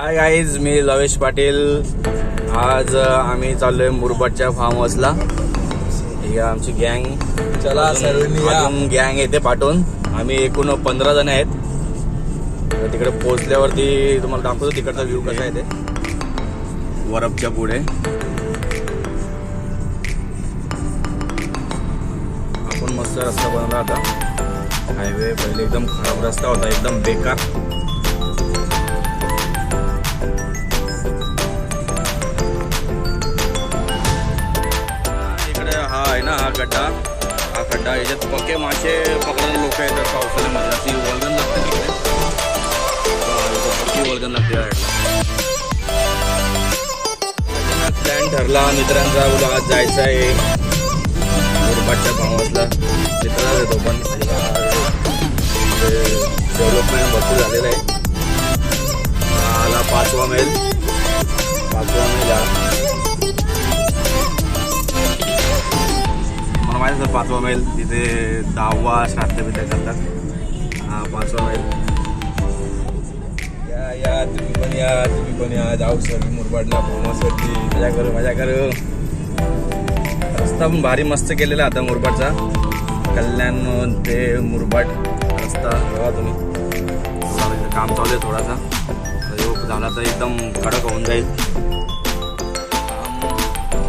Hi guys मी लवेश पाटील. आज आम्ही चाललोय मुरबाडच्या फार्म हाऊसला ही आमची गँग चला सर्वांनी या. गँग येते पाठवून. आम्ही एकूण पंधरा जण आहेत. तर तिकडे पोहोचल्यावरती तुम्हाला दाखवतो तिकडचा व्ह्यू कसा आहे ते वरपच्या पुढे. आपण मस्त रस्ता बनवला आता. हायवे पहिले एकदम खराब रस्ता होता एकदम बेकार. खड्डा याच्यात पक्के मासे पकडायला लोक येतात पावसाळ्यामध्ये अशी वळगण लागते तिकडे. पक्की वळगण लागते प्लॅन ठरला. मित्रांचा उद्या आज जायचं आहे. मुरबाडच्या फार्महाऊसला मित्राला येतो पण. डेव्हलपमेंट भरपूर झालेलं आहे. आला पाचवा मेल पाचवा मैल पाचवा मैल तिथे दहावा श्राद्ध बिद्ध करतात हा पाचवा मैल. या या तुम्ही पण या तुम्ही पण या. जाऊ सर मुरबाडला भोमासाठी मजा करू मजा करू. रस्ता पण भारी मस्त केलेला आता मुरबाडचा. कल्याण ते मुरबाड रस्ता बघा तुम्ही. काम चालू आहे थोडासा. योग झाला तर एकदम कडक होऊन जाईल.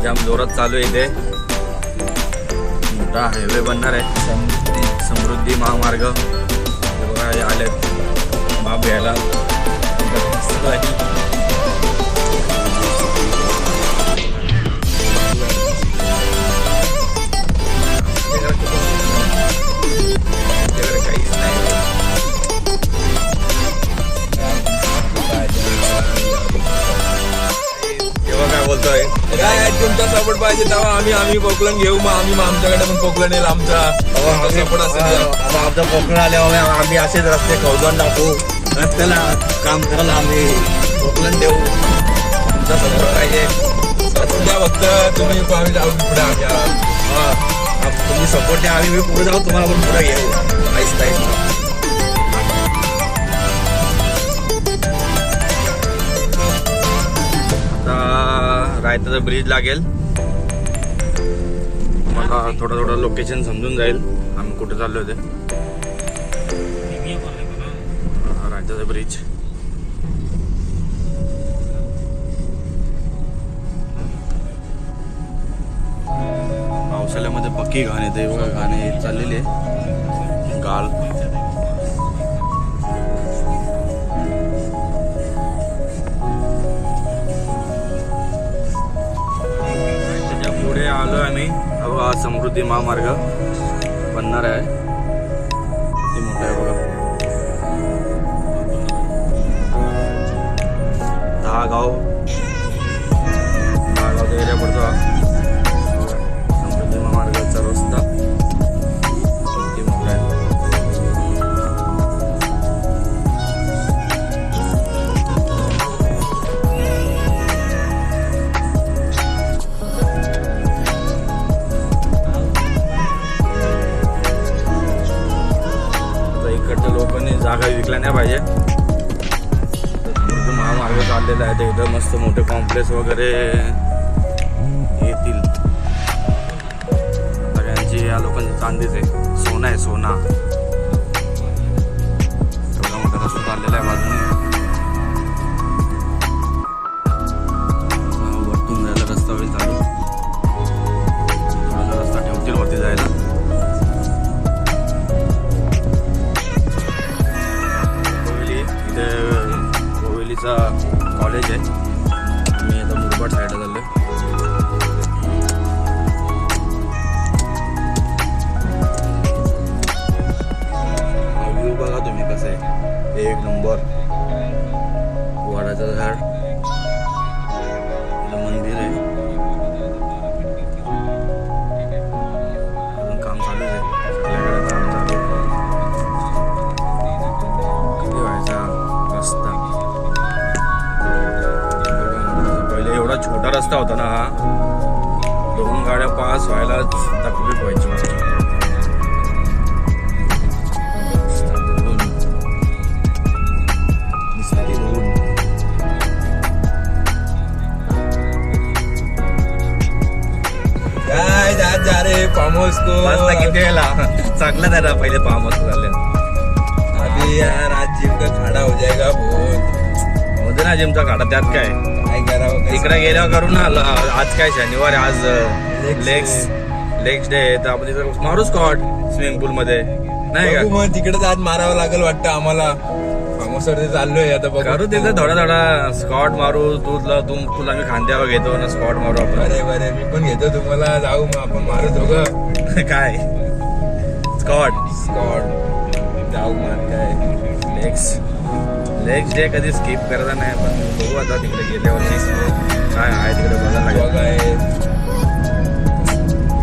जाम जोरात चालू आहे इथे. मोठा हायवे बनणार आहे. समृद्धी समृद्धी महामार्ग. हे बघा हे आलेत. बाप घ्यायला पाहिजे तेव्हा आम्ही आम्ही पोकलन घेऊ मग आम्ही मग आमच्याकडे पण पोकलन येईल आमचा सपोर्ट असेल आमचं कोकण आल्यावर आम्ही असेच रस्ते खवजून टाकू. रस्त्याला काम करायला आम्ही कोकण देऊ. तुमचा सपोर्ट पाहिजे. सध्या फक्त. तुम्ही आम्ही जाऊ पुढे आम्ही. तुम्ही सपोर्ट द्या. आम्ही पुढे जाऊ. तुम्हाला पण पुढे घेऊ. आहिस्ता आता रायताचा ब्रिज लागेल. मला थोडं थोडं लोकेशन समजून जाईल. आम्ही कुठे चाललो होते राजाचा ब्रिज पावसाळ्यामध्ये पक्की घाण येते गाणे घाण चाललेली आहे. गाल त्याच्या पुढे आलो आम्ही. हा समृद्धी महामार्ग बनणार आहे. किती मोठा आहे बघा. दहा गाव नाही पाहिजे. महामार्ग चाललेला आहे ते इथं मस्त मोठे कॉम्प्लेक्स वगैरे येतील. सगळ्यांची या लोकांची चांदीच आहे. सोनं आहे सोना. आहे. मी आता मुरबाड साईडला झालं आहे बघा तुम्ही कसं आहे. एक नंबर वडाचं झाड. रस्ता होता ना हा. दोन गाड्या पास व्हायला तकलीफ व्हायची फार्म हाऊस किती वेळा चांगला दादा पहिले पाम हाऊस झाले अरे यार आज जिम का खाडा हो जाएगा बहुत होते ना जिमचा खाडा त्यात काय? तिकडे गेल्यावर करू ना आज काय शनिवार आज लेग्स. लेग्स डे तर आपण तिथं मारू स्कॉट स्विमिंग पूल मध्ये. नाही का? मग तिकडेच आज मारावं लागेल वाटतं आम्हाला. चाललोय आता करू तिथं थोडा थोडा स्कॉट मारू. तू तू तुला मी खांद्यावर घेतो ना स्कॉट मारू आपण. बरे बरे मी पण घेतो तुम्हाला. जाऊ मग आपण मारू दोघं. काय? स्कॉट स्कॉट जाऊ मग काय लेग्स लेग्स डे कधी स्किप करता नाही पण बघू आता तिकडे गेल्यावरती काय आहे तिकडे बघायला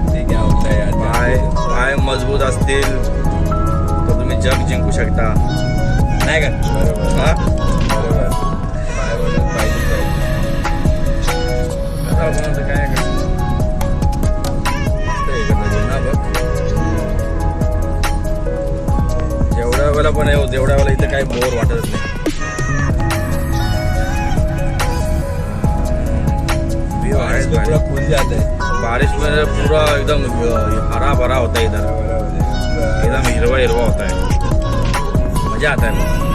ते काय होतंय आता. पाय पाय मजबूत असतील. तर तुम्ही जग जिंकू शकता. नाही का? बरोबर. हा? बरोबर. पाय बनवून पाहिजे पाहिजे. आता आपण आता काय बघ. जेवढ्या वेळेला पण आहे तेवढ्या वेळेला इथे काही बोर वाटत नाही. बारिश पूरा एकदम हरा भरा होता है इधर एकदम हिरवा हिरवा होता है मजा आता है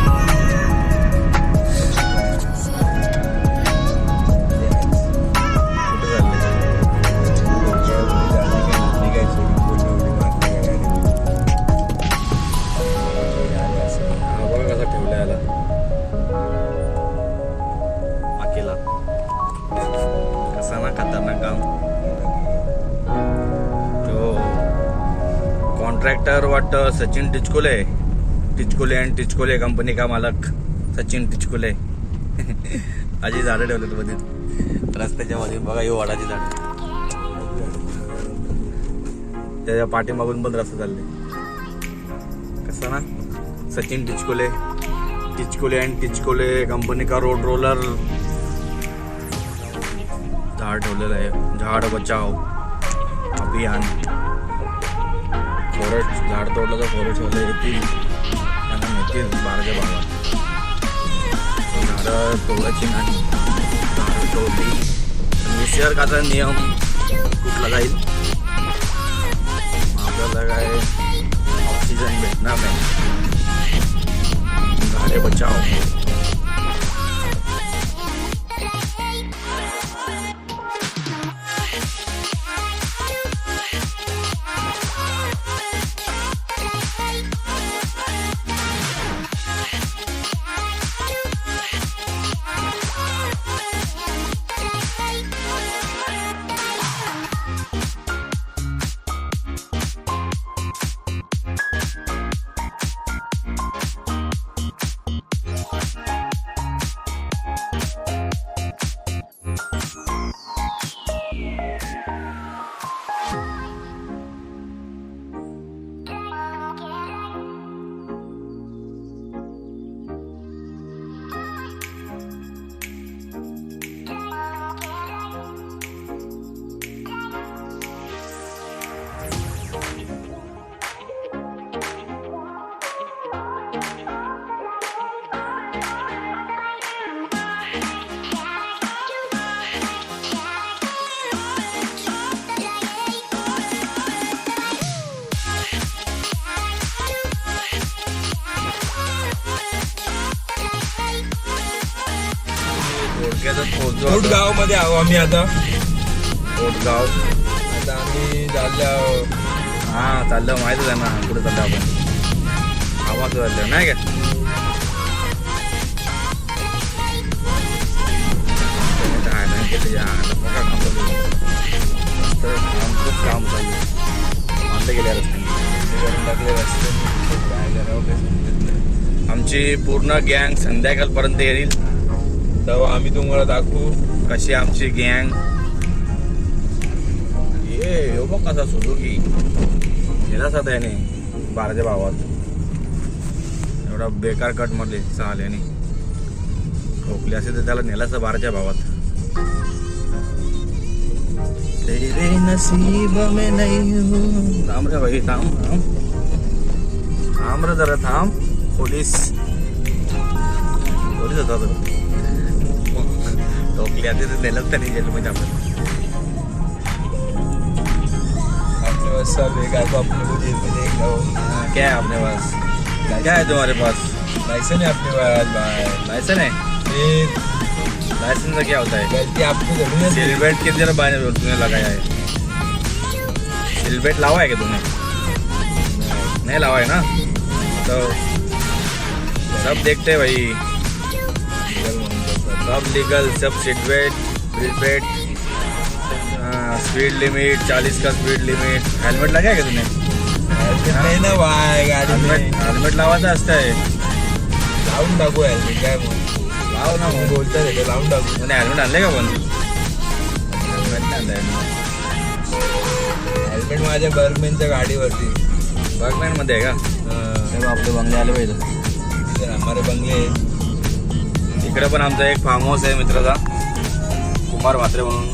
कॉन्ट्रॅक्टर वाटतं सचिन टिचकोले. टिचकोले अँड टिचकोले कंपनी का मालक सचिन टिचकोले. अशी झाडं ठेवलेत मध्ये रस्त्याच्या मध्ये बघा ही वाडाची झाड. त्याच्या पाठीमागून पण रस्ता चालले. कसं ना? सचिन टिचकोले टिचकोले अँड टिचकोले कंपनी का रोड रोलर झाड ठेवलेलं आहे. झाड बचाव. अभियान. फॉरेस्ट झाड तोडलं तर फॉरेस्ट वाले येतील त्यांना मिळतील बाराच्या भागात झाडं तोडायची नाही. झाडं तोडली. निसर्गाचा नियम कुठला जाईल? आपल्याला काय ऑक्सिजन भेटणार नाही. झाडे बचाव. पोहोचलो. गावमध्ये आहो आम्ही आता. कोटगाव आता आम्ही चाललो हा चाललं माहितच आहे ना कुठे चाललं आपण. आवाज चाललं नाही का? काम चालू. मानलं गेल्या रस्ते आमची पूर्ण गँग संध्याकाळपर्यंत येईल. तेव्हा आम्ही तुम्हाला दाखवू कशी आमची गँग ये बघ कसा सुझुकी गेला साधा याने बाराच्या भावात. एवढा बेकार कट मधले चाल याने ठोकली असेल तर त्याला नेला असता बाराच्या भावात. तेरे नसीब में नहीं हूँ. थांब रे भाई थांब थांब. थांब रे जरा थांब. पोलीस. पोलीस होता तो तर त्यांनी जेलमध्ये आपण काय तो अपने को जेल में देख रहा हाँ, क्या है अपने पास क्या है तुम्हारे पास? लाइसेंस है अपने पास? भाई लाइसेंस है लाइसेंस का क्या होता है? गलती आपकी थोड़ी ना थी। सीट बेल्ट कितनी देर बाद तूने लगाया है? सीट बेल्ट लावा है क्या तूने नहीं लावा है ना? तो सब देखते हैं भाई। सब लीगल सब seat belt seat belt speed limit चालीस का स्पीड लिमिट हेलमेट लगाया क्या तूने हेल्मेट नाही ना भाई गाडी हेलमेट हेलमेट लावायचं असतंय लावून टाकू हेल्मेट काय मग लाव ना मग बोलतात ते लावून टाकू तुने हेलमेट आणले का पण हेलमेट नाही आणलंय हेल्मेट माझ्या बर्गमॅनच्या गाडीवरती. बॅकमॅनमध्ये आहे का? आपले बंगले आले पाहिजे. हमारे बंगले. इकडे पण आमचा एक फार्म हाऊस आहे मित्राचा. कुमार म्हात्रे म्हणून.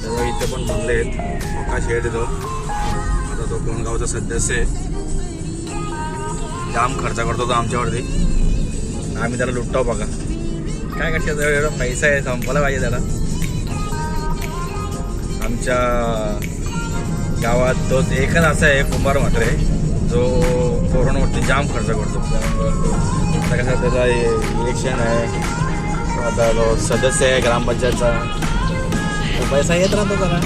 त्याचा इथे पण बंगले आहेत. मोठा शेड येतो आता तो कोणगावचा सदस्य आहे. जाम खर्च करतो तो आमच्यावरती. आम्ही त्याला लुटतो बघा. काय कशाचा एवढा पैसा आहे? संपला पाहिजे त्याला. आमच्या गावात तो एकच असा आहे कुंभार म्हात्रे. जो कोरोनावरती जाम खर्च करतो. आता कसं त्याचा इलेक्शन आहे. आता तो सदस्य आहे ग्रामपंचायतचा. तो पैसा येत राहतो जरा.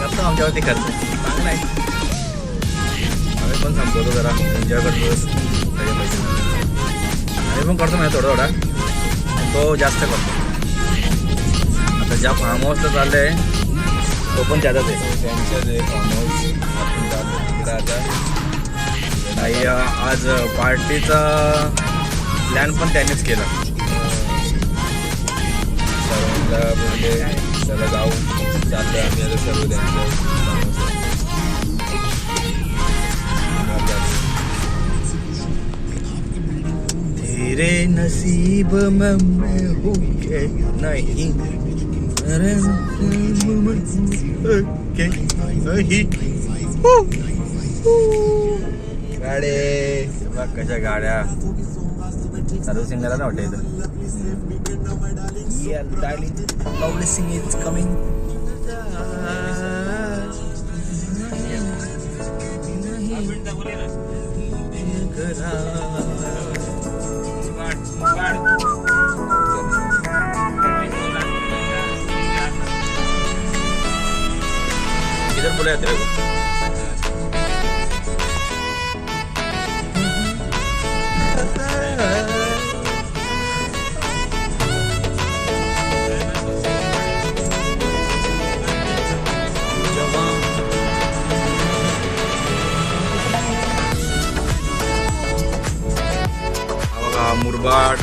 करतो आमच्यावरती खर्च. चांगला आहे. आम्ही पण संपवतो जरा. एन्जॉय करतो. सगळे पैसे. आम्ही पण करतो म्हणजे थोडा थोडा तो जास्त करतो. आता ज्या फार्म हाऊसला चाललं आहे तो पण त्याचाच आहे. त्यांच्या फार्म हाऊस आपण आता. आणि आज पार्टीचा प्लॅन पण त्यांनीच केला. सर्वांना म्हणजे त्याला जाऊ. चाललोय आम्ही आता सर्व त्यांचं. तेरे नसीब में मैं हूँ के नहीं तेरे नसीब में हूँ के नहीं। गाडे. बघ कशा गाड्या. सर्व्हिसिंग करायला वाटतं इथं. Publishing is coming. किधर बोला तेरे को. मुरबाड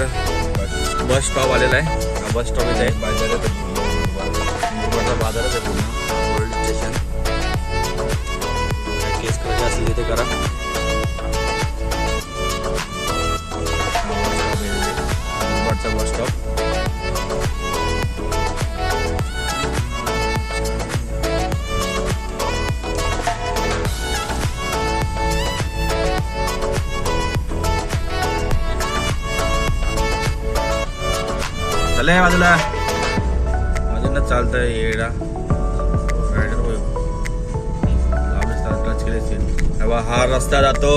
बस स्टॉप आलेला आहे. हा बस स्टॉप इथे आहे. बाजारात मुरबाडचा बाजारच आहे. झालंय बाजूला. ना चालतंय येडा. रायडर होय टच केले असतील हा रस्ता जातो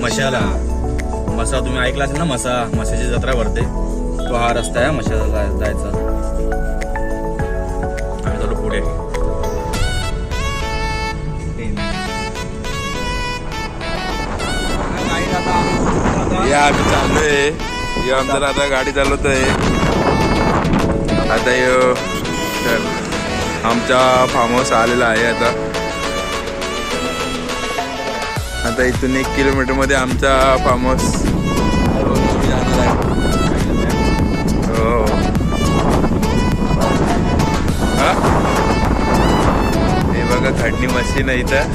मशाला. मसा तुम्ही ऐकला असेल ना मसा? मसाची जत्रा भरते. तो हा रस्ता आहे मशाला जाय- जायचा. आम्ही चालू पुढे. या आम्ही चाललोय. या आमचा आता गाडी चालवतोय. आता यो आमच्या फार्म हाऊस आलेला आहे आता. आता इथून एक किलोमीटरमध्ये आमचा फार्म हाऊस जाणार आहे हो? हे बघा खडणी मशीन आहे इथं.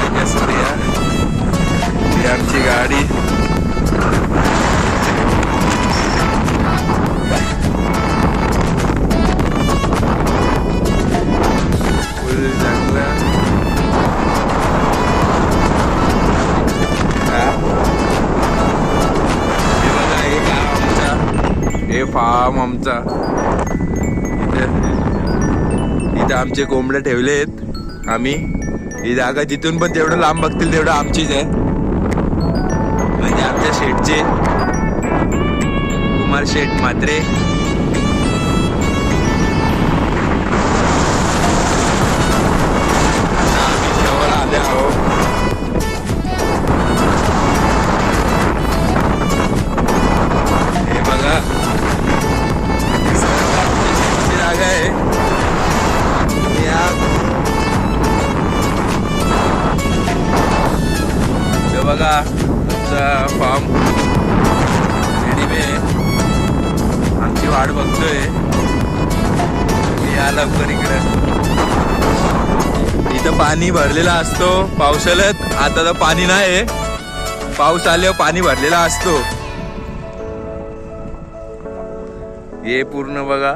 किती असते या. आमची गाडी. फार्म आमचा. इथे. इथं आमचे कोंबडे ठेवले आहेत. आम्ही. ही जागा जिथून पण जेवढं लांब बघतील तेवढं आमचीच आहे. म्हणजे आमच्या शेठचे. कुमार शेठ मात्रे पाणी भरलेला असतो. पावसाळ्यात आता तर पाणी नाही पाऊस आल्यावर पाणी भरलेला असतो. हे पूर्ण बघा.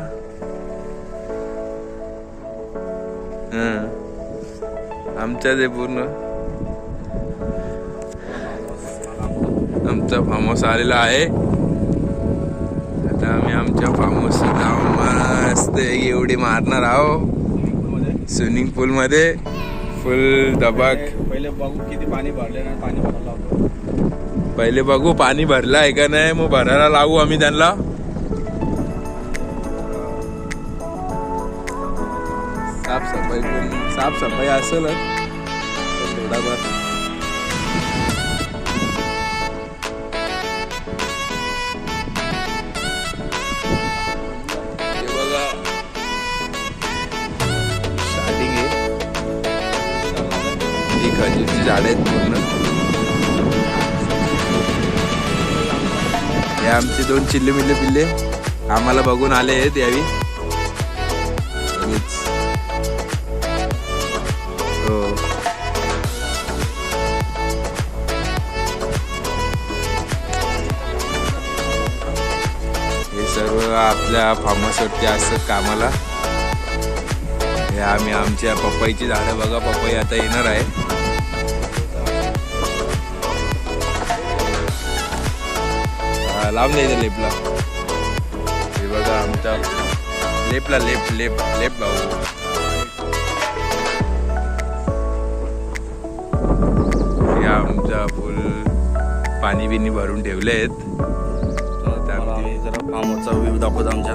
हं. आमच्याच पूर्ण. आमचा फार्म हाऊस आलेला आहे. आता आम्ही आमच्या फार्म हाऊस जाऊन मस्त एवढी मारणार आहो स्विमिंग पूल मध्ये फुल दबाक. पहिले बघू किती पाणी भरले ना पाणी भरायला लावतो. पहिले बघू पाणी भरलं आहे का नाही मग भरायला लावू आम्ही त्यांना. साफसफाई साफसफाई असेलच पण थोडाफार ही खजूरची झाड आहेत पूर्ण हे आमचे दोन चिल्ले मिल्ले पिल्ले. आम्हाला बघून आले आहेत यावी हो. हे सर्व आपल्या फार्म हाऊसवरती असतात कामाला. हे आम्ही आमच्या पपईची झाडं बघा पपई आता येणार आहे हा, लांब द्यायचं लेपला. हे बघा आमच्या लेपला लेप लेप लेप भाऊ. हे आमच्या फुल पाणी बिनी भरून ठेवले आहेत त्यामुळे आम्ही जरा फार्मचा व्ह्यू दाखवत आमच्या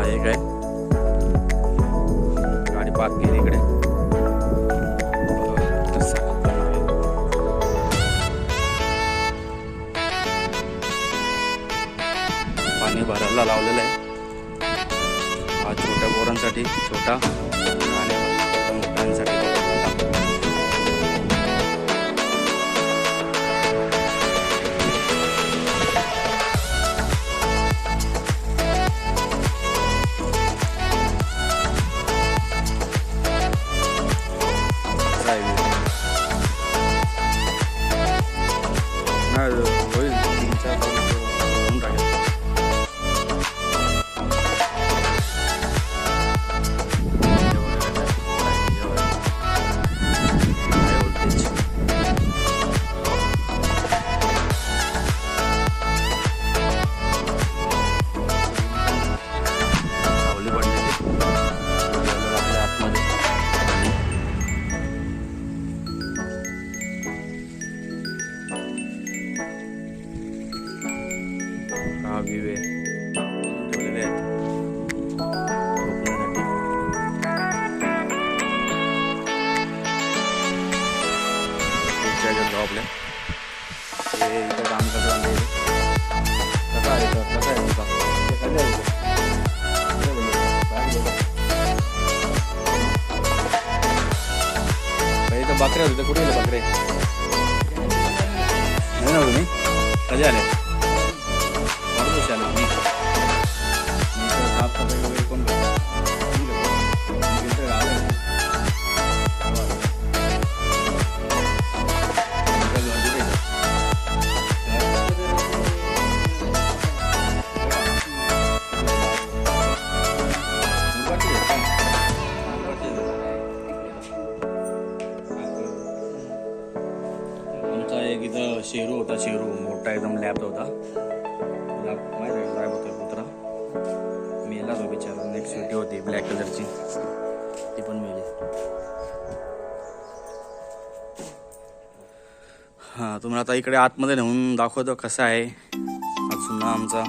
आहे काय? आहे पार्क केली इकडे. पाणी भरायला लावलेलं आहे. हा छोट्या बोरांसाठी छोटा आता इकडे आतमध्ये नेऊन दाखवतो कसं आहे अजून आमचा.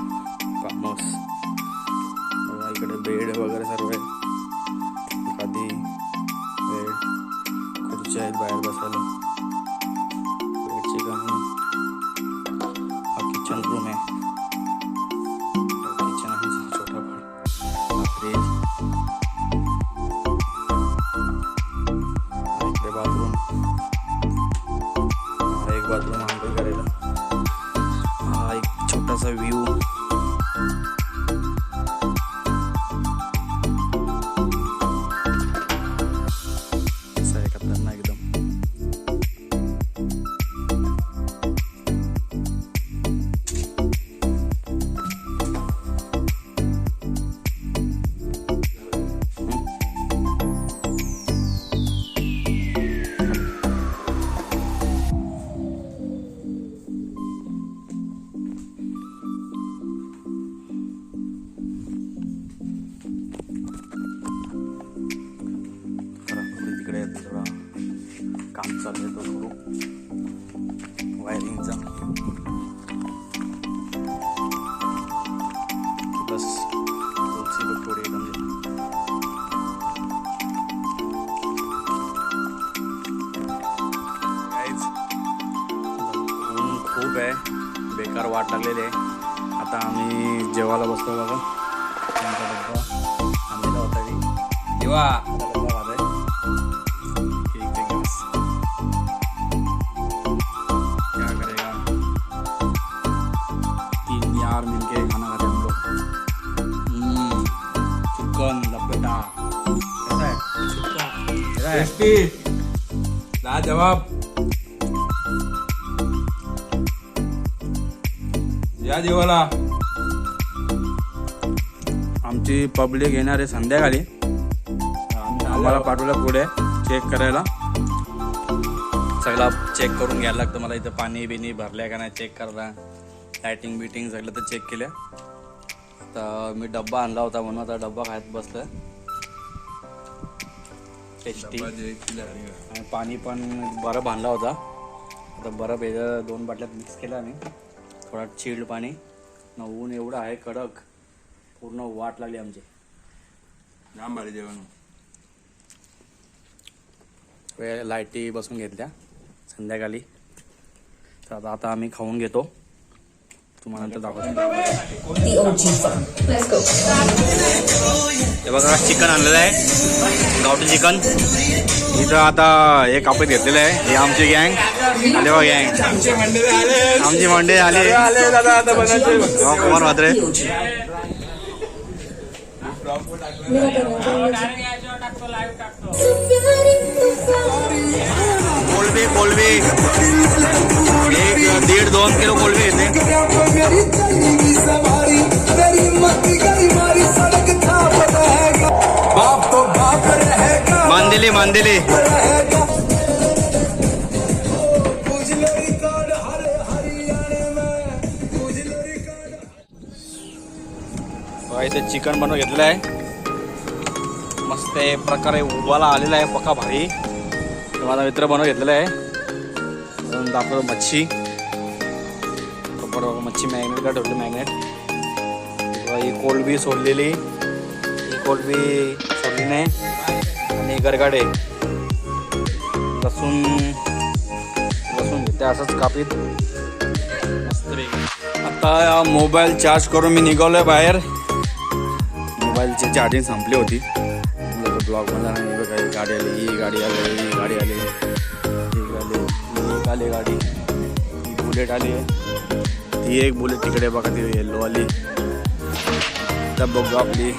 जवाब। या जेवाला आमची पब्लिक येणार आहे संध्याकाळी. आम्हाला पाठवलं पुढे चेक करायला. सगळा चेक करून घ्यायला लागतं. मला इथं पाणी बिनी भरलंय का नाही चेक करता लायटिंग बिटिंग सगळं तर चेक केलं. तर मी डब्बा आणला होता म्हणून आता डब्बा खायत बसलोय. टेस्टी आणि पाणी पण बरफ आणला होता. आता बरफ याच्या दोन बाटल्यात मिक्स केला आम्ही. थोडा चिल्ड पाणी. न ऊन एवढं आहे कडक. पूर्ण वाट लागली आमची. जाम भारी जेवण. वेळ लाईटी बसून घेतल्या. संध्याकाळी. तर आता आता आम्ही खाऊन घेतो. तुम्हाला नंतर दाखवतो. हे बघा चिकन आणलेलं आहे गावठी चिकन इथं आता हे कापत घेतलेलं आहे हे आमची गँग आले बघा गँग आमची मंडळी आली आले कुमार म्हात्रे The OG. कोलबी कोलबी एक दीड दोन किलो कोलबी येते मांदेली मांदेली. उजले रिकॉर्ड इथे चिकन बनवून घेतलेलं आहे. मस्त आहे प्रकारे उबाला आलेला आहे पका भारी. माझा मित्र बनवून घेतलेला आहे. अजून दाखवतो मच्छी. बरोबर मच्छी मॅग्नेट का ठेवली मॅग्नेट? बघा ही कोलबी सोडलेली. कोलबी सोडली आणि गरगाडे. लसूण लसूण घेते असंच कापीत. आता मोबाईल चार्ज करून मी निघालोय बाहेर. मोबाईलची चार्जिंग संपली होती. म्हणजे ब्लॉग मला नाही बघा गाडी आली ही गाडी आली ही गाडी आली ही आली एक आली गाडी ही बुलेट आली. ती एक बुलेट तिकडे बघा ती येल्लो आली. तर बघू आपली.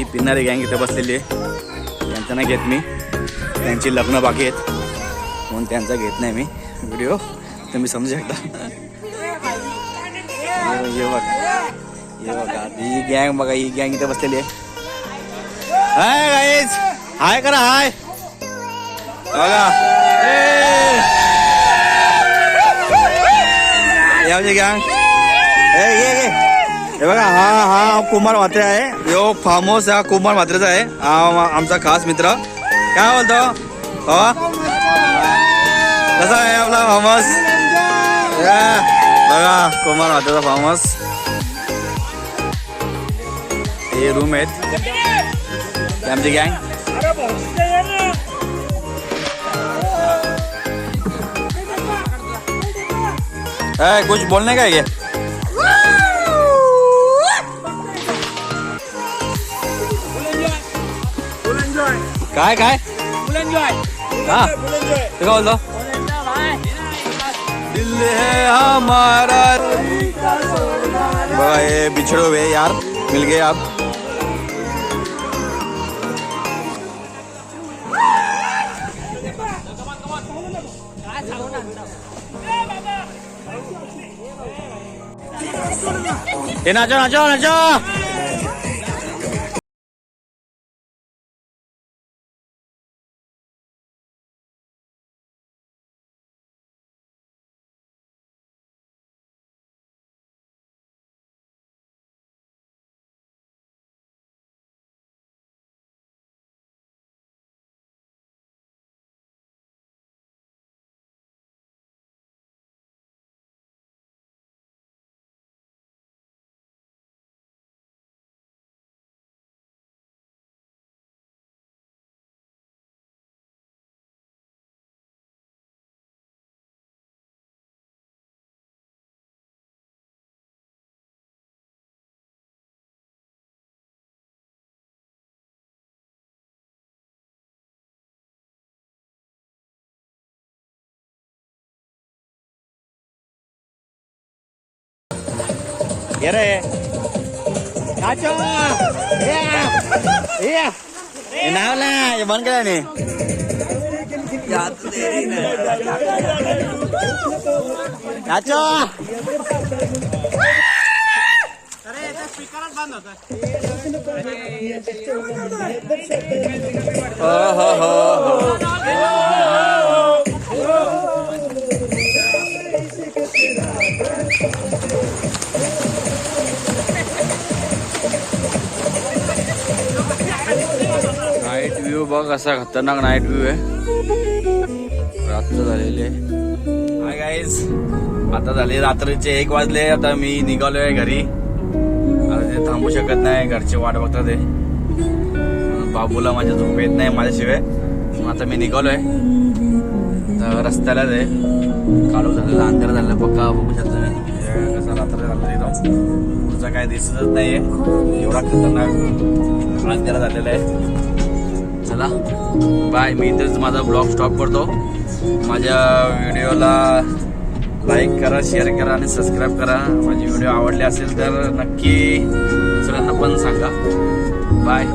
ही पिणारी गँग इथे बसलेली आहे. त्यांचं नाही घेत मी. त्यांची लग्न बाकी आहेत. म्हणून त्यांचा घेत नाही मी. व्हिडिओ तुम्ही समजू शकता. हे- बघा. ही गँग बघा ही गँग इथे बसलेली आहे. हाय गाईज हाय करा हाय. बघा. हे. गँग. ए हे बघा, हा हा कुमार म्हात्रे आहे. यो फार्म हा कुमार म्हात्रेचा आहे. हा आम- आमचा खास मित्र. काय बोलतो? हो? कसा आहे आपला फार्म बघा, कुमार म्हात्रेचा फार्म हे रूम आहेत आमची गँग कुछ बोलने का है काय काय? हा. ते काय बोलतो दिल है हमारा बघा बिछड़े हुए यार. मिल गए आप ये नाचो नाचो नाचो. ये रे नाचो ये ये ये नाव ना ये बंद करा नी नाचो हो हो हो हो नाईट व्ह्यू बघ असा खतरनाक नाईट व्ह्यू आहे. रात्र झालेली आहे. हाय गाईज आता झाले रात्रीचे एक वाजले आता मी निघालोय घरी. आता ते थांबू शकत नाही घरचे वाट बघतात ते. बाबूला माझ्या झोप येत नाही माझ्याशिवाय. आता मी निघालोय. तर रस्त्यालाच आहे. काळू झालेला अंधार झालं पक्का बघू शकता कसा कसं रात्र झालं एकदम पुढचं काय दिसतच नाहीये. एवढा खतरनाक अंधार झालेला आहे. चला. बाय मी इथेच माझा ब्लॉग स्टॉप करतो. माझ्या व्हिडिओला लाईक करा शेअर करा आणि सबस्क्राईब करा. माझी व्हिडिओ आवडली असेल तर नक्की दुसऱ्यांना पण सांगा. बाय.